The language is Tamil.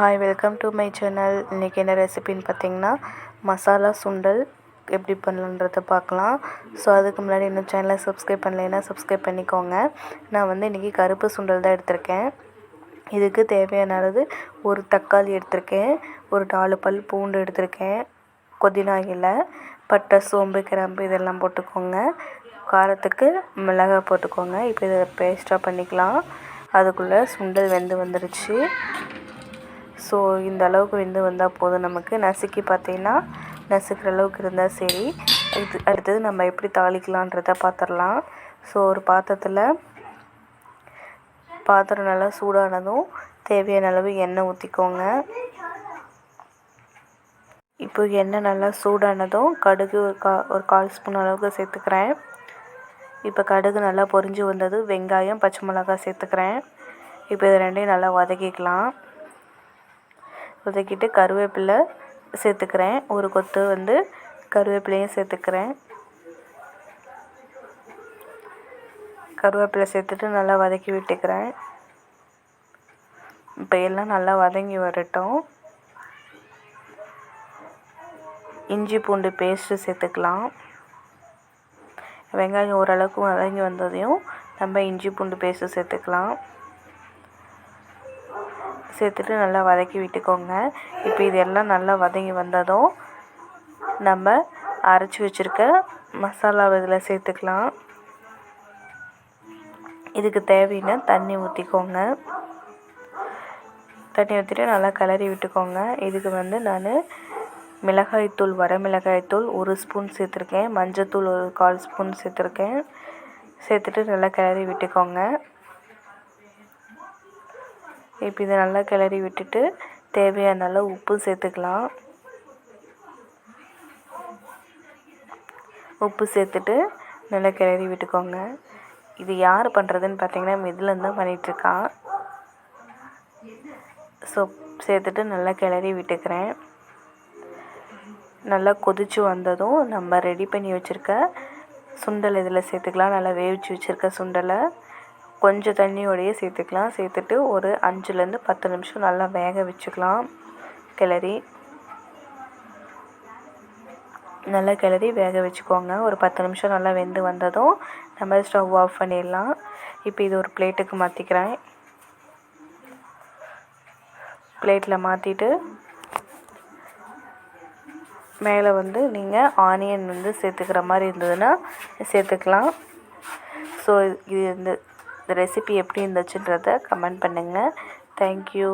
Hi welcome to my channel இன்றைக்கி என்ன ரெசிபின்னு பார்த்தீங்கன்னா மசாலா சுண்டல் எப்படி பண்ணலான்றதை பார்க்கலாம். ஸோ அதுக்கு முன்னாடி இன்னும் சேனலை சப்ஸ்கிரைப் பண்ணலைன்னா சப்ஸ்கிரைப் பண்ணிக்கோங்க. நான் வந்து இன்றைக்கி கருப்பு சுண்டல் தான் எடுத்திருக்கேன். இதுக்கு தேவையானது ஒரு தக்காளி எடுத்திருக்கேன். ஒரு நாலு பல் பூண்டு எடுத்திருக்கேன். புதினா இலை பட்டை சோம்பு கிராம்பு இதெல்லாம் போட்டுக்கோங்க. காரத்துக்கு மிளகாய் போட்டுக்கோங்க. இப்போ இதை பேஸ்ட்டாக பண்ணிக்கலாம். அதுக்குள்ளே சுண்டல் வெந்து வந்துடுச்சு ஸோ இந்த அளவுக்கு வெந்து வந்தால் போதும் நமக்கு. நசுக்கி பார்த்தீங்கன்னா நசுக்கிற அளவுக்கு இருந்தால் சரி. இது அடுத்தது நம்ம எப்படி தாளிக்கலான்றத பார்த்துடலாம் ஸோ ஒரு பாத்திரத்தில் பாத்திரம் நல்லா சூடானதும் தேவையான அளவு எண்ணெய் ஊற்றிக்கோங்க இப்போ எண்ணெய் நல்லா சூடானதும் கடுகு ஒரு கா ஒரு கால் ஸ்பூன் அளவுக்கு சேர்த்துக்கிறேன். இப்போ கடுகு நல்லா பொரிஞ்சு வந்தது வெங்காயம் பச்சை மிளகாய் சேர்த்துக்கிறேன். இப்போ இது ரெண்டையும் நல்லா வதக்கிக்கலாம். வதக்கிட்டு கருவேப்பிலை சேர்த்துக்கிறேன். ஒரு கொத்து வந்து கருவேப்பிலையும் சேர்த்துக்கிறேன். கருவேப்பிலை சேர்த்துட்டு நல்லா வதக்கி விட்டுக்கிறேன். இப்போ எல்லாம் நல்லா வதங்கி வரட்டும். இஞ்சி பூண்டு பேஸ்ட்டு சேர்த்துக்கலாம். வெங்காயம் ஓரளவுக்கு வதங்கி வந்ததையும் நம்ம இஞ்சி பூண்டு பேஸ்ட்டு சேர்த்துக்கலாம். சேர்த்துட்டு நல்லா வதக்கி விட்டுக்கோங்க. இப்போ இது எல்லாம் நல்லா வதங்கி வந்ததும் நம்ம அரைச்சி வச்சுருக்க மசாலாவை இதில் சேர்த்துக்கலாம். இதுக்கு தேவையான தண்ணி ஊற்றிக்கோங்க தண்ணி ஊற்றிட்டு நல்லா கிளறி விட்டுக்கோங்க. இதுக்கு வந்து நான் மிளகாய்த்தூள் வரமிளகாய்த்தூள் ஒரு ஸ்பூன் சேர்த்துருக்கேன். மஞ்சத்தூள் ஒரு கால் ஸ்பூன் சேர்த்துருக்கேன். சேர்த்துட்டு நல்லா கிளறி விட்டுக்கோங்க. இப்போ இதை நல்லா கிளறி விட்டுட்டு தேவையான அளவு உப்பு சேர்த்துக்கலாம். உப்பு சேர்த்துட்டு நல்லா கிளறி விட்டுக்கோங்க. இது யார் பண்ணுறதுன்னு பார்த்தீங்கன்னா மிதிலன் தான் பண்ணிகிட்ருக்கான் ஸோ சேர்த்துட்டு நல்லா கிளறி விட்டுக்கிறேன். நல்லா கொதித்து வந்ததும் நம்ம ரெடி பண்ணி வச்சுருக்க சுண்டல் இதில் சேர்த்துக்கலாம். நல்லா வேவிச்சு வச்சுருக்க சுண்டலை. கொஞ்சம் தண்ணியோடையே சேர்த்துக்கலாம். சேர்த்துட்டு ஒரு அஞ்சுலேருந்து பத்து நிமிஷம் நல்லா வேக வச்சுக்கலாம். கிளறி. நல்லா கிளறி வேக வச்சுக்கோங்க. ஒரு பத்து நிமிஷம் நல்லா வெந்து வந்ததும் நம்ம ஸ்டவ் ஆஃப் பண்ணிடலாம். இப்போ இது ஒரு பிளேட்டுக்கு மாற்றிக்கிறேன் பிளேட்டில் மாற்றிட்டு மேலே வந்து நீங்கள் ஆனியன் வந்து சேர்த்துக்கிற மாதிரி இருந்ததுன்னா சேர்த்துக்கலாம். ஸோ இது இந்த இந்த ரெசிபி எப்படி இருந்துச்சுன்றத கமெண்ட் பண்ணுங்கள் தேங்க்யூ